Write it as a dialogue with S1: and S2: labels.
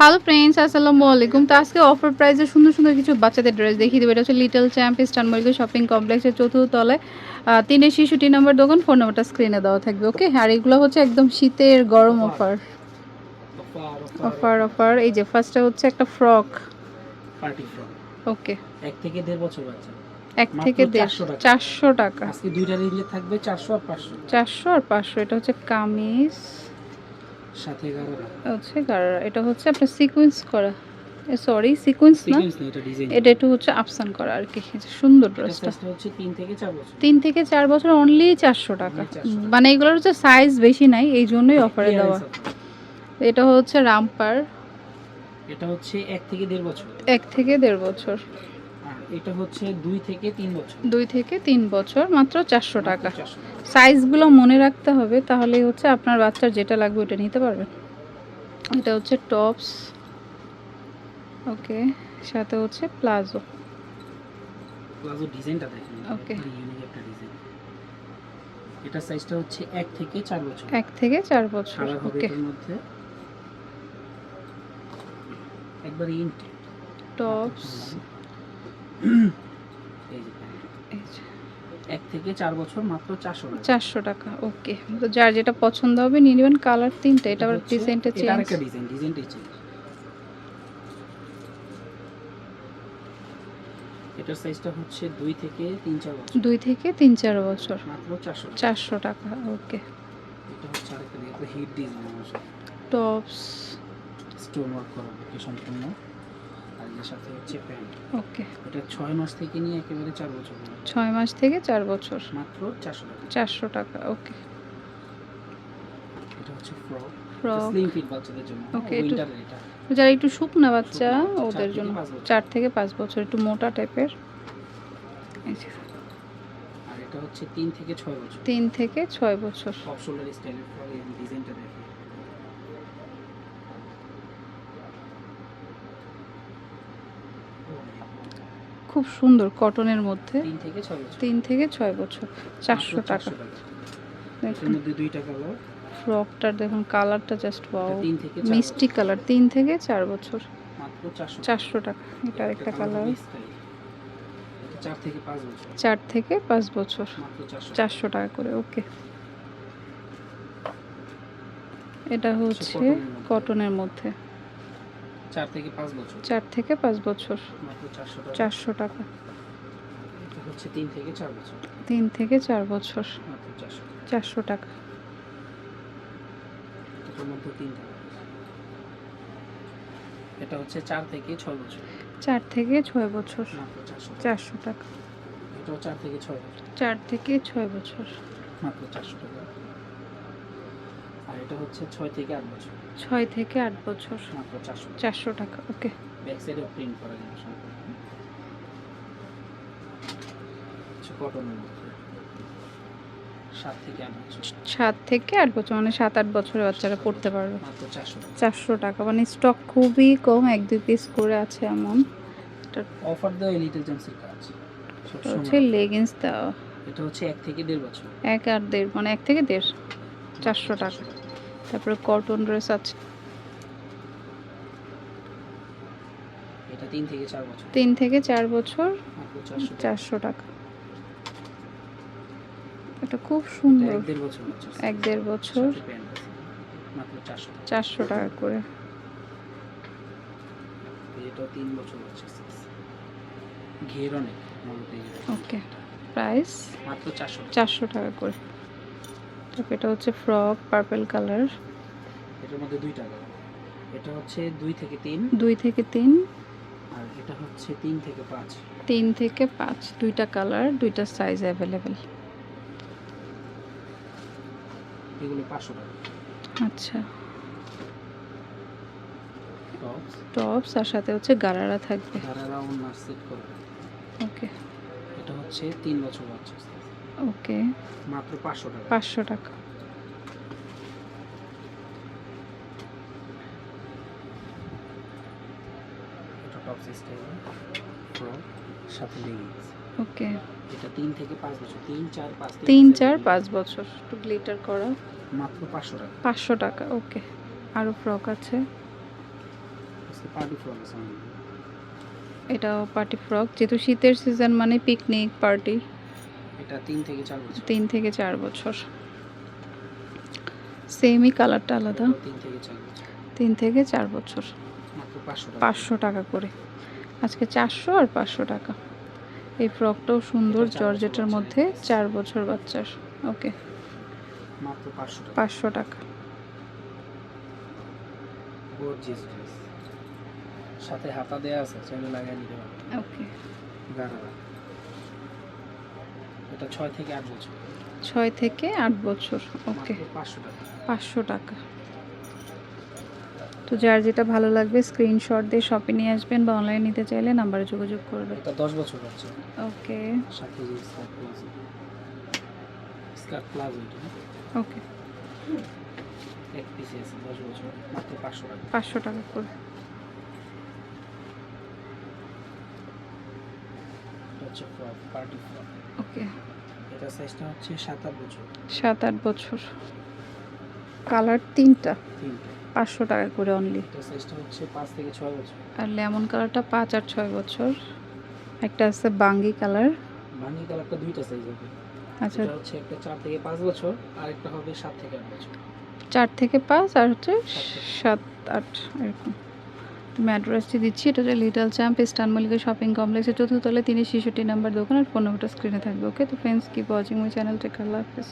S1: Hello friends আসসালামু আলাইকুম তো আজকে অফার প্রাইসে সুন্দর সুন্দর কিছু বাচ্চাদের ড্রেস দেখিয়ে দেবো। এটা হচ্ছে little champ eastern Mallika shopping কমপ্লেক্সের চতুর্থ তলায়। তিনের শিশুটি নম্বর দোকান ফোন নাম্বারটা স্ক্রিনে দেওয়া থাকবে ওকে আর এগুলো হচ্ছে একদম শীতের গরম অফার অফার অফার এই যে ফার্স্টটা হচ্ছে একটা ফ্রক
S2: পার্টি ফ্রক
S1: ওকে
S2: এক থেকে দেড় বছর বাচ্চা।
S1: এক থেকে দেড়
S2: 400 টাকা।
S1: চারশো টাকা।
S2: আজকে দুইটা রেঞ্জে থাকবে চারশো আর পাঁচশো।
S1: চারশো আর পাঁচশো। এটা হচ্ছে কামিজ।
S2: সাথে
S1: হচ্ছে এটা হচ্ছে আপনার সিকোয়েন্স করা। সরি সিকোয়েন্স না?
S2: এটা
S1: একটু হচ্ছে আফসান করা আর কি। সুন্দর ড্রেসটা
S2: তিন থেকে চার বছর।
S1: অনলি চারশো টাকা
S2: Only 400 টাকা।
S1: মানে এগুলোর হচ্ছে সাইজ বেশি নাই এই জন্যই অফারে দেওয়া। এটা হচ্ছে রামপার।
S2: এটা হচ্ছে এক থেকে দেড় বছর।
S1: এক থেকে দেড় বছর।
S2: এটা হচ্ছে দুই থেকে তিন বছর।
S1: দুই থেকে তিন বছর মাত্র চারশো টাকা। সাইজগুলো মনে রাখতে হবে তাহলেই হচ্ছে আপনার বাচ্চার যেটা লাগবে ওটা নিতে পারবেন এটা হচ্ছে টপস ওকে সাথে হচ্ছে প্লাজো।
S2: প্লাজো ডিজাইনটা দেখেন
S1: Okay.
S2: ইউনিক একটা ডিজাইন। এটা সাইজটা হচ্ছে এক থেকে চার বছর।
S1: এক থেকে চার বছর ওকে।
S2: মধ্যে। একবার ইন
S1: টপস।
S2: এক থেকে চার বছর মাত্র চারশো
S1: চারশো টাকা ওকে। তো যার যেটা পছন্দ হবে নিয়ে নেবেন কালার তিনটা এটা আবার ডিজাইনটা
S2: এটা
S1: চেঞ্জ
S2: আরেকটা ডিজাইন ডিজাইনটাই চেঞ্জ এটার সাইজটা হচ্ছে দুই থেকে তিন চার বছর।
S1: দুই থেকে তিন চার বছর।
S2: মাত্র চারশো
S1: চারশো টাকা ওকে।
S2: এটা হচ্ছে আরেকটা hit design
S1: tops
S2: stone work করা সম্পূর্ণ। আর এর সাথে হচ্ছে প্যান্ট।
S1: ওকে।
S2: এটা ছয় মাস থেকে নিয়ে একেবারে চার বছর
S1: ছয় মাস থেকে চার বছর?
S2: মাত্র চারশো টাকা।
S1: চারশো টাকা ওকে।
S2: এটা হচ্ছে ফ্রক
S1: যারা একটু শুকনা বাচ্চা ওদের জন্য চার থেকে পাঁচ বছর একটু মোটা টাইপের।
S2: আর এটা হচ্ছে তিন থেকে ছয় বছর।
S1: তিন থেকে ছয় বছর।
S2: অফ শোল্ডার স্টাইলের ডিজাইনটা দেখে।
S1: খুব সুন্দর কটনের মধ্যে।
S2: তিন থেকে ছয় বছর।
S1: চারশো টাকা।
S2: 400 এটার
S1: দেখুন।
S2: মধ্যে দুইটা কালার
S1: ফ্রকটার দেখুন কালারটা জাস্ট
S2: চার
S1: মিষ্টি কালার তিন থেকে চার বছর।
S2: চারশো
S1: টাকা। এটা একটা কালার
S2: চার থেকে পাঁচ বছর। চারশো
S1: টাকা। করে ওকে। এটা হচ্ছে কটনের মধ্যে।
S2: চার থেকে পাঁচ বছর।
S1: চার থেকে পাঁচ বছর।
S2: মাত্র চারশো টাকা।
S1: চারশো টাকা।
S2: এটা হচ্ছে তিন থেকে চার বছর।
S1: তিন থেকে চার বছর।
S2: মাত্র চারশো
S1: চারশো টাকা।
S2: এটার মধ্যে তিনটা এটা হচ্ছে চার থেকে ছয় বছর।
S1: চার থেকে ছয় বছর।
S2: মাত্র চারশো টাকা।
S1: চারশো টাকা।
S2: এটাও চার থেকে ছয় বছর।
S1: চার থেকে ছয় বছর।
S2: মাত্র চারশো টাকা। আর এটা হচ্ছে ছয় থেকে আট বছর।
S1: ছয় থেকে আট বছর।
S2: চারশো। টাকা
S1: ওকে।
S2: ব্যাক সাইডে প্রিন্ট করা কটনের সাত থেকে আট বছর।
S1: মানে সাত আট বছরের বাচ্চারা পড়তে পারবে।
S2: চারশো টাকা।
S1: মানে স্টক খুবই কম এক দুই পিস করে আছে এমন।
S2: অফার দেওয়া লিটল জেমসের কাজ।
S1: হচ্ছে লেগিংস দেওয়া।
S2: এটা হচ্ছে এক থেকে দেড় বছর।
S1: এক আর দেড় মানে এক থেকে দেড়। চারশো টাকা। তারপরে কটন ড্রেস আছে।
S2: এটা তিন থেকে চার বছর।
S1: থেকে
S2: মাত্র চারশো টাকা।
S1: এটা খুব সুন্দর।
S2: এক দেড় বছর। চারশো টাকা।
S1: করে। ওকে প্রাইস
S2: মাত্র চারশো টাকা
S1: করে। এটা হচ্ছে ফ্রক পার্পল কালার।
S2: এটার মধ্যে দুইটা কালার। এটা হচ্ছে দুই থেকে তিন।
S1: দুই থেকে তিন।
S2: আর এটা হচ্ছে তিন থেকে পাঁচ।
S1: তিন থেকে পাঁচ দুইটা কালার দুইটা সাইজ অ্যাভেলেবেল
S2: এগুলো পাঁচশো টাকা।
S1: আচ্ছা।
S2: টপস
S1: টপস আর সাথে হচ্ছে গারারা থাকবে।
S2: রাউন্ড নাচ সেট করবে
S1: ওকে
S2: এটা হচ্ছে তিন বছর বাচ্চা।
S1: ওকে।
S2: মাত্র পাঁচশো টাকা।
S1: পাঁচশো টাকা।
S2: এটা সাথে লেগিংস
S1: ওকে।
S2: এটা থেকে বছর
S1: একটু গ্লিটার করা।
S2: মাত্র টাকা।
S1: পাঁচশো টাকা ওকে। আরও ফ্রক আছে।
S2: পার্টি ফ্রক আছে।
S1: এটাও পার্টি ফ্রক যেহেতু শীতের সিজন মানে পিকনিক পার্টি
S2: এটা তিন থেকে চার বছর।
S1: তিন থেকে চার বছর। সেমই কালারটা আলাদা।
S2: তিন থেকে চার বছর।
S1: তিন থেকে চার বছর।
S2: মাত্র পাঁচশো টাকা।
S1: করে। আজকে চারশো আর পাঁচশো টাকা। এই ফ্রকটাও সুন্দর জর্জেটের মধ্যে চার বছর বাচ্চার। ওকে
S2: মাত্র পাঁচশো টাকা। সাথে হাতা দেয়া আছে চাইলে লাগিয়ে নিতে পারবে
S1: ওকে
S2: গারারা এটা ছয় থেকে আট বছর।
S1: ছয় থেকে আট বছর ওকে।
S2: মাত্র পাঁচশো টাকা।
S1: পাঁচশো টাকা। তো যার যেটা ভালো লাগবে স্ক্রিনশট দিয়ে শপে নিয়ে আসবেন বা অনলাইন নিতে চাইলে নাম্বারে যোগাযোগ করবেন
S2: এটা দশ বছর বাচ্চা
S1: ওকে।
S2: সাথে যে skirt palazzo skirt palazzo
S1: okay.
S2: এক পিসে আছে দশ বছর। মাত্র পাঁচশো টাকা।
S1: পাঁচশো টাকা করে।
S2: হচ্ছে ফ্রক পার্টি ফ্রক
S1: ওকে
S2: এটা সাইজটা হচ্ছে সাত আট বছর।
S1: সাত আট বছর। কালার তিনটা।
S2: তিনটে।
S1: পাঁচশো টাকা করে অনলি
S2: এটা সাইজটা হচ্ছে পাঁচ থেকে ছয় বছর।
S1: আর লেমন কালারটা পাঁচ আর ছয় বছর। একটা আছে বাঙ্গি কালার
S2: ভাঙি কালারটা দুইটা সাইজ হবে।
S1: আচ্ছা।
S2: এটা হচ্ছে একটা চার থেকে পাঁচ বছর আর একটা হবে সাত থেকে আট বছর।
S1: চার থেকে পাঁচ আর হচ্ছে
S2: সাত থেকে।
S1: সাত আট এরকম। তুমি অ্যাড্রেসটি দিচ্ছি। এটা হচ্ছে little champ eastern Mallika shopping কমপ্লেক্সের চতুর্থ তলে তিনি শিশুটি নাম্বার দোকান আর ফোন নম্বরটা স্ক্রিনে থাকবে ওকে তো friends keep watching my channel take Allah Hafiz.